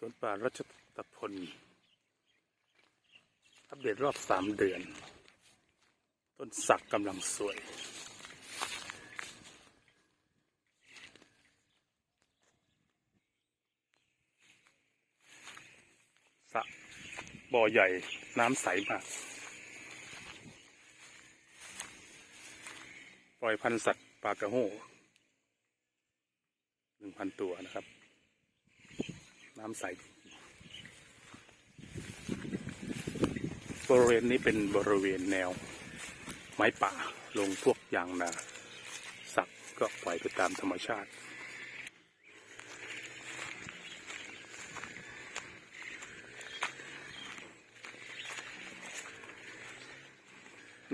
สวนป่ารัชตพล อัปเดตรอบสามเดือน ต้นสักกำลังสวย สะบ่อใหญ่น้ำใสมาก ปล่อยพันธุ์สัตว์ปลากระโหหนึ่งพันตัวนะครับ น้ำใสบริเวณนี้เป็นบริเวณแนว ไม้ป่าลงพวกยางนาสักก็ปล่อยไปตามธรรมชาติ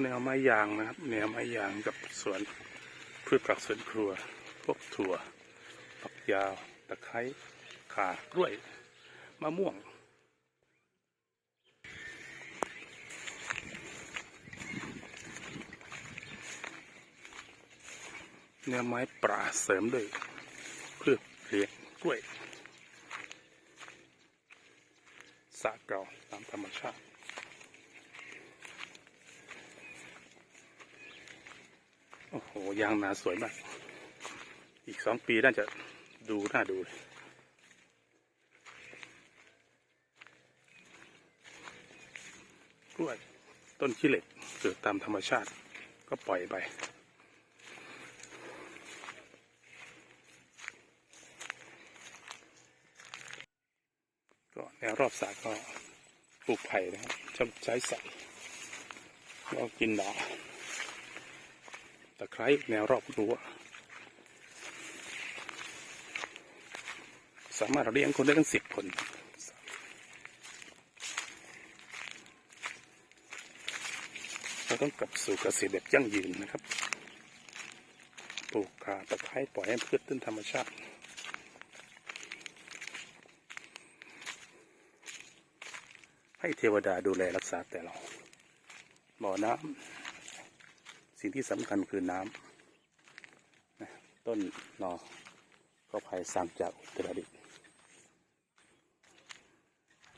แนวไม้ยางนะครับ แนวไม้ยางกับสวนพืชผักสวนครัว พวกถั่วผักยาวตะไคร้ ข่ากล้วยมะม่วงแนวไม้ป่าเสริมด้วยพืชเลี้ยงกล้วยสะเก่าตามธรรมชาติโอ้โห ยางนาสวยมาก อีกสองปีน่าจะดู น่าดูเลย กล้วย ต้นขี้เหล็กเกิดตามธรรมชาติ ก็ปล่อยไป ก็แนวรอบสรก็ปลูกไผ่นะครับชอบใช้ใส่ก็กินดอกตะไคร้แนวรอบรั้วสามารถเลี้ยงคนได้ทั้งสิบคน เราต้องกลับสู่เกษตรแบบยั่งยืนนะครับ ปลูกขาตะไคร้ปล่อยให้พืชต้นธรรมชาติ ให้เทวดาดูแลรักษาแต่เราบ่อน้ำสิ่งที่สำคัญคือน้ำต้นหนอก็ภัยสั่งจากอุตรดิตถ์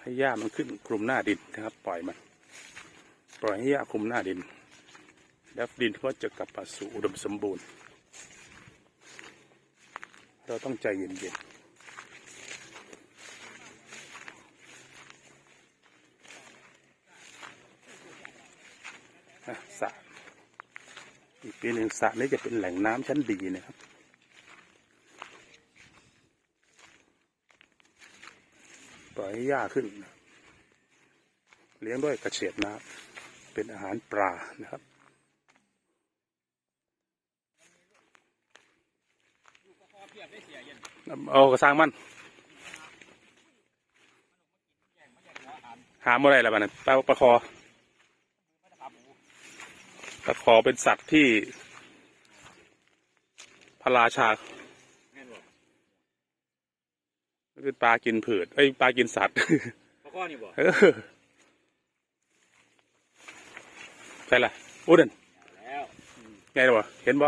ให้หญ้ามันขึ้นคลุมหน้าดินนะครับ ปล่อยมัน ปล่อยให้หญ้าคุมหน้าดิน แล้วดินก็จะกลับมาสู่อุดมสมบูรณ์ เราต้องใจเย็นๆสระอีกปีหนึ่งสระนี้จะเป็นแหล่งน้ำชั้นดีนะครับ ปล่อยให้หญ้าขึ้น เลี้ยงด้วยกระเฉดน้ำ เป็นอาหารปลานะครับ เอากระซังมัน หาเมื่อไรละบ้านะปลาปลาคอตะขอเป็นสัตว์ที่พระราชาเป็นปลากินผืดเอ้ยปลากินสัตว์ปลาข้อนี่บ่ เออ ใช่ละอู้เดนแล้วไงวะเห็นบ่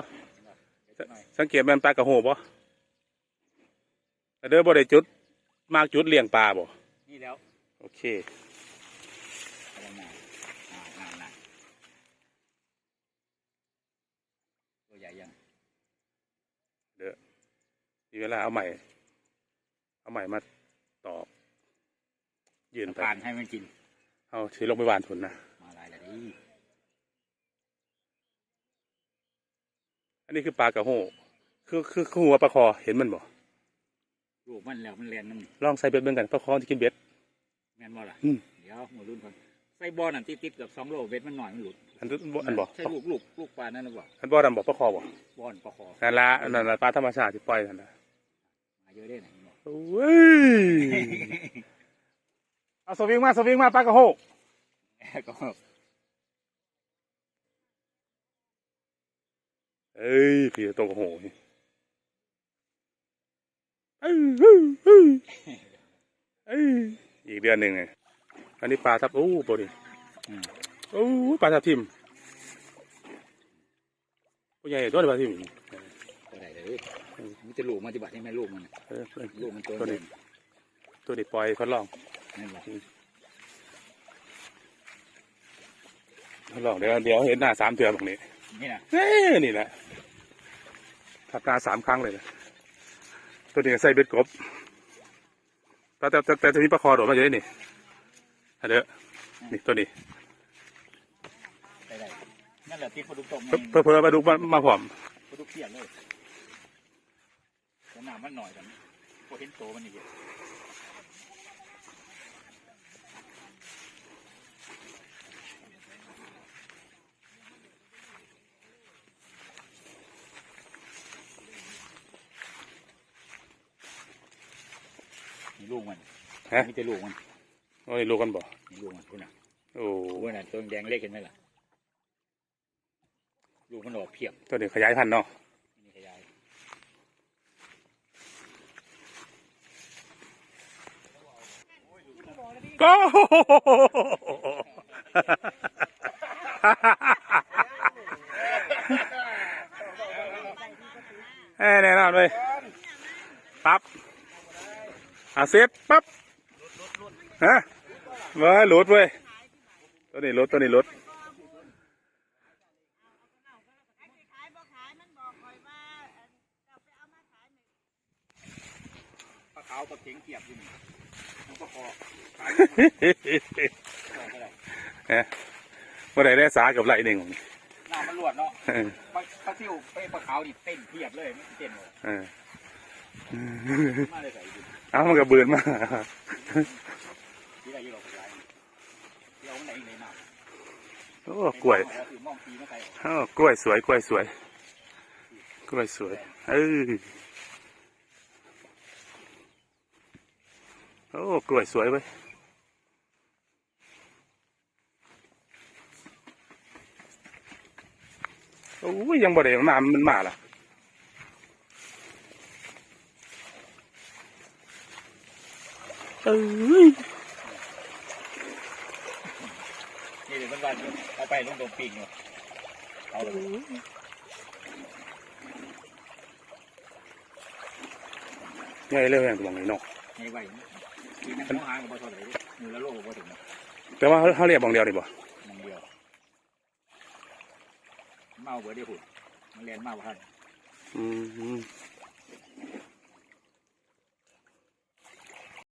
เดี๋ยวหน่อยสังเกตมันปลากระโหบ่แต่เด้อบ่ได้จุด มากจุดเลี้ยงปลาบ่นี่แล้ว โอเคเอามาอ่าอ่าอ่าตัวใหญ่ยังเด้อมีเวลาเอาใหม่ เอาใหม่มาตอบยืนไปผ่านให้มันกิน เอาถือลงไปวานทุนนะ มาลายละดิ อันนี้คือปลากระโหคือคือคือหัวปลาคอเห็นมันบ่ลูกมันแล้วมันเรียนน้ำลองใส่เบ็ดเบิ่งกันปลาคอที่กินเบ็ดแม่นบ่ล่ะอืมเดี๋ยวหมดรุ่นก่อนใส่บอลนั่นติดติดๆเกับสองโลเวทมันหน่อยมันหลุดอันนั้นบ่อันบ่ใช่ลูกลูกลูกปลานั่นหรือเปล่าอันบ่ดำบ่ปลาคอบ่บอลปลาคอนั่นละนั่นละปลาธรรมชาติที่ปล่อยนั่นนะมาเยอะได้ไหนบอกโอ้ยเอาสวิงมาสวิงมาปลากระโห ก็ เอ้ยพี่ตัวกระโหนี่เอ้ยเอ้ยเอ้ยเอ้ยอีกเดือนหนึ่งไงอันนี้ปลาทับโอ้ปดิอืมโอ้ปลาทับทิมผู้ใหญ่ตัวนี้ปลาทิมตัวใหญ่เลยมันจะลูกมันจะบัดให้แม่ลูกมันน่ะเออลูกมันตัวตัวเดินี้นตัวนี้ปล่อยทดลองนั่นแหละทดลองเดี๋ยวเดี๋ยวเห็นหน้าสามเถื่อตรงนี้ นี่นะเอ้ยนี่แหละทับตาสามครั้งเลยนะตัวนี้ก็ใส่เบ็ดกบแต่แต่แต่แต่ตัวนี้ประคอโดดมาอยู่ได้นี่อันเด้อนี่ตัวนี้ได้ได้นั่นแหละติดปลาดุกตกเพิ่มเพิ่มมาดูมามาพร้อมปลาดุกเพียบเลยแต่น้ำมันหน่อยกันพอเห็นโตมันนี่เยอะ ลูกมันฮะนี่จะลูกมันโอ้ยลูกกันบ่นี่ลูกมันคุณน่ะโอ้คุณน่ะตัวแดงเล็กเห็นไหมล่ะลูกมันออกเพียบตัวนี้ขยายพันธุ์เนาะนี่ขยายก็ เอ้ยแน่นอนเลยปั๊บอาเซฟปั๊บ ฮะเว้ยหลุดเว้ยตัวนี้หลุดตัวนี้หลุดขายบ่ขายมันบอกคอยว่าเอ่อเราไปเอามาขายหนึ่งปลาขาวปลาเข็งเทียบอยู่นี่มันก็พอขายพอเท่าไหร่เอ๊ะเมื่อไหร่ได้สากับไหลหนึ่งหน้ามันรวดเนาะเออปลาปลาซิวไปปลาขาวนี่เต้นเทียบเลยไม่เต้นเลยเออมาเลยใส่ดิเอ้ามันก็เบือนมาก ที่ไรยี่เราขยายเดี๋ยวไหนเลยมา โอ้กล้วยโอ้กล้วยสวยกล้วยสวย กล้วยสวยเออโอ้กล้วยสวยเว้ยโอ้ยยังบ่ได้น้ำมันมาล่ะเอ้ย นี่เดี๋ยว มันวันเอาไปลงตรงปีกเนาะเอาเลยไงเรื่องอย่างตรงนี้เนาะให้ไว้ปีนั้นเขาหากับปลาเท่าไหร่มือละโลกับปลาถึงแต่ว่าเขาเรียกบองเดียวนี่บ่มันเดียวเมาเบิดได้หุ่นมันเรียนเมาพันอืม